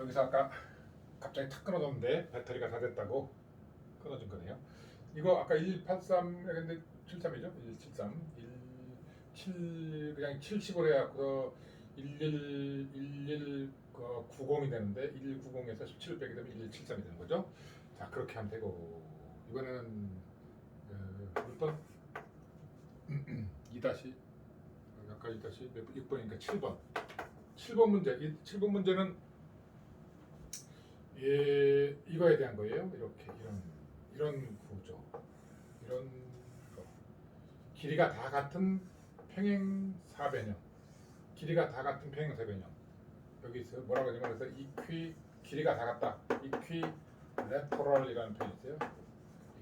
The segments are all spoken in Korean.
여기서 아까 갑자기 탁 끊어졌는데 배터리가 다 됐다고 끊어진 거네요. 이거 아까 183 근데 73이죠? 173 17 그냥 70으로 해갖고 11 11 어, 90이 되는데 1190에서 17 빼기 되면 1173이 되는 거죠. 자 그렇게 하면 되고 이번에는 어, 몇 번? 2 다시 아까 2 다시 몇 번? 6번이니까 7번 7번 문제 이 7번 문제는 예, 이거에 대한 거예요. 이렇게 이런 이런 구조, 이런 거. 길이가 다 같은 평행 사변형, 길이가 다 같은 평행 사변형. 여기 있어요. 뭐라고 하냐면 그래서 이퀴 길이가 다 같다. 이퀴 레터럴이라는 표현이 있어요.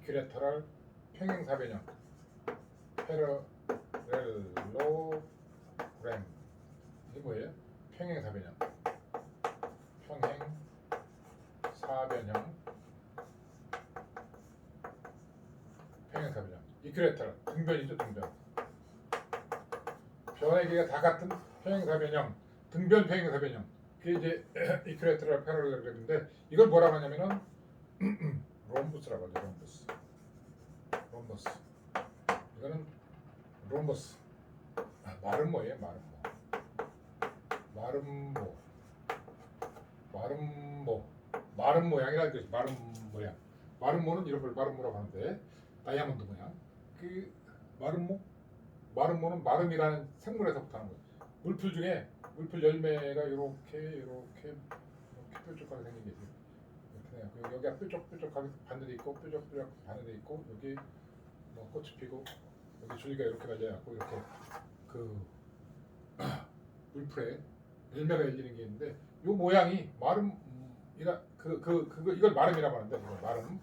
이퀴 레터럴 평행 사변형. 페러렐로그램 이게 뭐예요? 평행 사변형. 평행 사 변형 평행사 변형 이큐레터럴 등변이죠 등변. 변의 길이가 다 같은 평행사 변형 등변 평행사 변형. 그게 이제 이큐레터럴 패러렐그램인데 이걸 뭐라고 하냐면은 롬부스라고 하죠 롬부스. 롬버스. 이거는 롬버스. 아, 마름모예요 마름모. 마름모 마름모 마름 모양이라는 뜻이 마름 모양. 마름모는 이런 걸 마름모라고 하는데 다이아몬드 모양. 그 마름모? 마름모는 마름이라는 생물에서부터 하는 거예요. 물풀 중에 물풀 열매가 이렇게 이렇게 이렇게 뾰족하게 생긴 게 있어요. 이렇게 돼요. 그 여기가 뾰족뾰족하게 바늘이 있고 뾰족뾰족 바늘이 있고 여기 뭐 꽃이 피고 여기 줄기가 이렇게 달려갖고 이렇게 그 물풀에 열매가 열리는 게 있는데 요 모양이 마름 이라 그그 그거 이걸 마름이라고 하는데 이거 마름.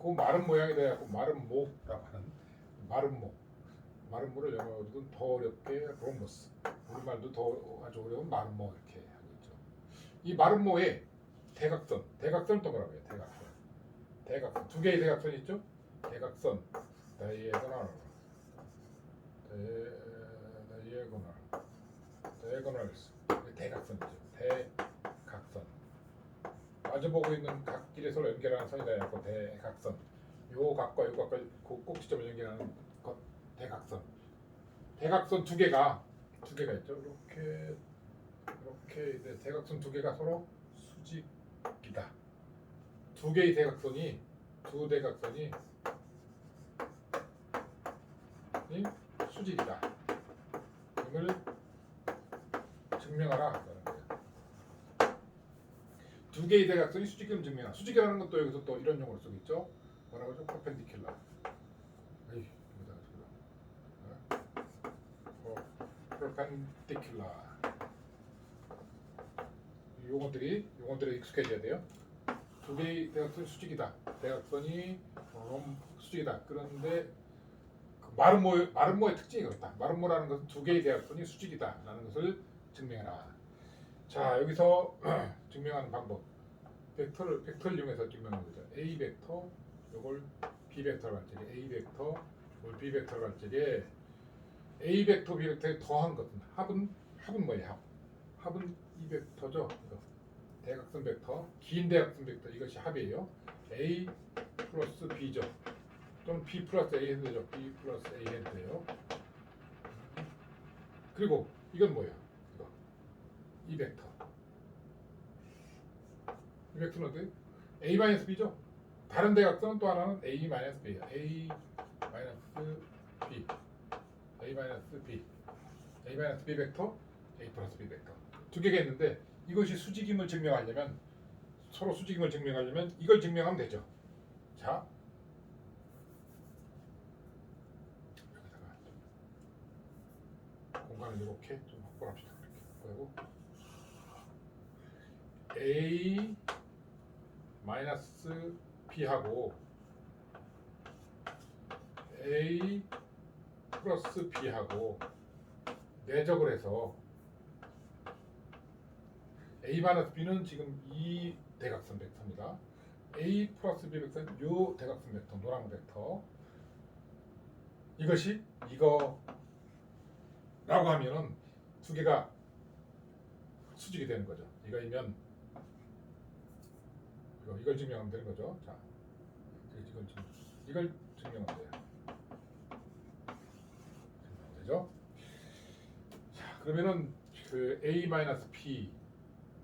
그 마름 모양이 돼갖고 마름모라고 하는 마름모. 마름모를 영어로는 더 어렵게 롬버스. 우리말도 더 아주 어려운 마름모 이렇게 하고 있죠. 이 마름모의 대각선 대각선 또 뭐라고 해요? 대각선. 대각선. 두 개의 대각선이 있죠? 대각선. 다이에고널 다이에고널 다이에고널스. 대각선이죠. 대각선 마주보고 있는 각길에 서로 연결하는 선이 되고 대각선. 요 각과 요 각과 그 꼭지점을 연결하는 것 대각선. 대각선 두 개가 두 개가 있죠. 이렇게 이렇게 이제 대각선 두 개가 서로 수직이다. 두 개의 대각선이 두 대각선이 이 수직이다. 이걸 증명하라. 두 개의 대각선이 수직임을 증명하라. 수직이라는 것도 여기서 또 이런 용어로 쓰고 있죠. 뭐라고 하죠? 퍼펜디큘라. 에이, 여기다가 저기다. 퍼펜디큘라. 용어들이 용어들에 익숙해져야 돼요. 두 개의 대각선이 수직이다. 대각선이 롬 수직이다. 그런데 그 마름모 마름모의 특징이 그렇다. 마름모라는 것은 두 개의 대각선이 수직이다라는 것을 증명해라. 자 여기서 증명하는 방법 벡터를 벡터를 이용해서 증명하는 거죠. A 벡터 요걸 B 벡터로 갈 적에 A 벡터 요걸 B 벡터로 갈 적에 A 벡터 B 벡터에 더한 것은 합은 합은 뭐예요? 합 합은 이 벡터죠. 이거 대각선 벡터 긴 대각선 벡터 이것이 합이에요. A 플러스 B죠. 또는 B 플러스 A 해도 되죠. B 플러스 A 해도 돼요. 그리고 이건 뭐예요? 이거 이 벡터 이 어때? A 마이너스 B죠? 다른 대각선 또 하나는 A 마이너스 B예요. A 마이너스 B A 마이너스 B A 마이너스 B 벡터 A 플러스 B 벡터 두 개가 있는데 이것이 수직임을 증명하려면 서로 수직임을 증명하려면 이걸 증명하면 되죠. 자 여기다가 공간을 이렇게 좀 확보합시다. 확보하고 A 마이너스 B하고 A 플러스 B하고 내적을 해서 A 마이너스 B는 지금 이 대각선 벡터입니다. A 플러스 B 벡터는 요 대각선 벡터 노란 벡터 이것이 이거라고 하면은 두 개가 수직이 되는 거죠. 이거이면 이걸 증명하면 되는 거죠. 자, 이걸 증 이걸 증명하면 돼요. 증명하면 되죠. 자, 그러면은 그 a 마이너스 p,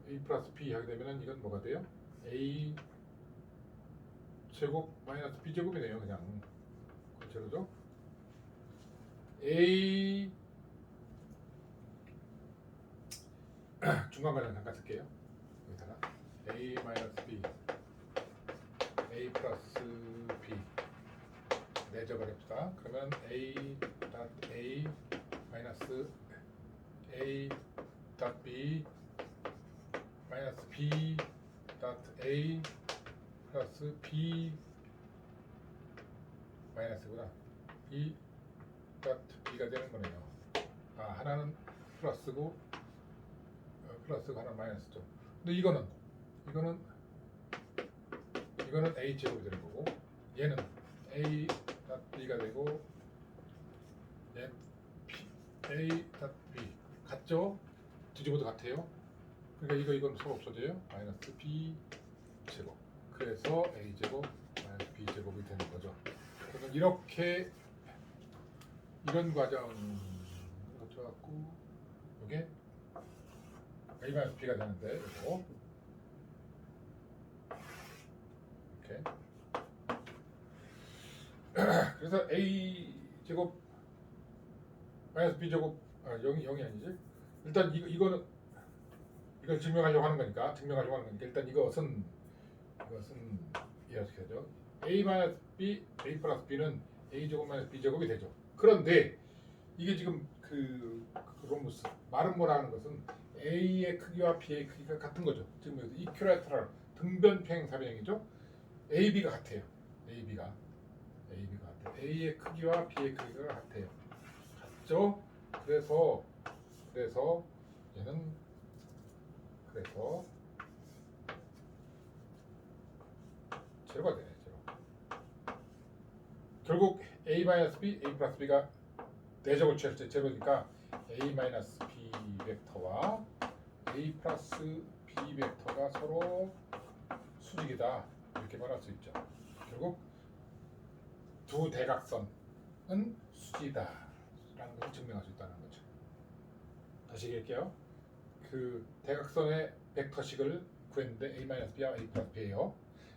a 플러스 p 하게 되면은 이건 뭐가 돼요? a 제곱 마이너스 b 제곱이네요, 그냥 그대로죠. a 중간 과정 잠깐 쓸게요. 여기다가 a 마이너스 b, a 플러스 b 내적을 합시다. 그러면 a 닷 a 마이너스 a 닷 b 마이너스 b 닷 a 플러스 b 마이너스구나. b 닷 b가 되는 거네요. 아 하나는 플러스고 어, 플러스가 하나 마이너스죠. 근데 이거는 이거는 이거는 a 제곱이 되는 거고 얘는 a 닷 b가 되고 얘 p a 닷 b 같죠? 뒤집어도 같아요. 그러니까 이거 이건 서로 없어져요. 마이너스 b 제곱. 그래서 a 제곱 마이너스 b 제곱이 되는 거죠. 그래서 이렇게 이런 과정을 거쳐갖고 이게 a 마이너스 b가 되는데 이거 이렇게 그래서 a 제곱 마이너스 b 제곱 아 0이 0이 아니지? 일단 이거 이거는 이걸 증명하려고 하는 거니까 증명하려고 하는 거니까 일단 이것은 이것은 이렇게 되죠? A 마이너스 b a 플러스 b는 a 제곱 마이너스 b 제곱이 되죠. 그런데 이게 지금 그, 그 로무스 마름모라는 것은 a의 크기와 b의 크기가 같은 거죠. 지금 여기서 이큐라트럴 등변 평행 사변형이죠? Ab가 같아요. Ab가. Ab가 a의 크기와 b의 크기가 같아요. 같죠? 그래서 그래서 얘는 그래서 제로가 되네 제로. 결국 a 마이너스 b, a 플러스 b가 내적을 취할 때 제로니까 a 마이너스 b 벡터와 a 플러스 b 벡터가 서로 수직이다. 이렇게 말할 수 있죠. 결국 두 대각선은 수직이다라는 것을 증명할 수 있다는 거죠. 다시 얘기할게요. 그 대각선의 벡터식을 구했는데 a 마이너스 b와 a 플러스 b예요.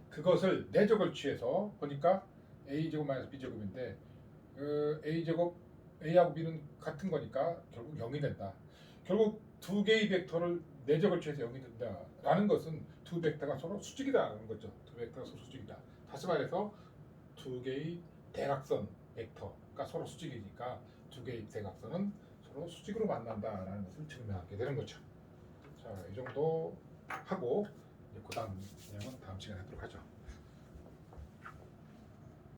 그것을 내적을 취해서 보니까 a 제곱 마이너스 b 제곱인데 그 a 제곱 a하고 b는 같은 거니까 결국 0이 된다. 결국 두 개의 벡터를 내적을 취해서 0이 된다라는 것은 두 벡터가 서로 수직이다라는 거죠. 두 벡터가 서로 수직이다. 다시 말해서 두 개의 대각선 벡터가 서로 수직이니까 두 개의 대각선은 서로 수직으로 만난다라는 것을 증명하게 되는 거죠. 자, 이 정도 하고 이제 그 다음 내용은 다음 시간에 하도록 하죠.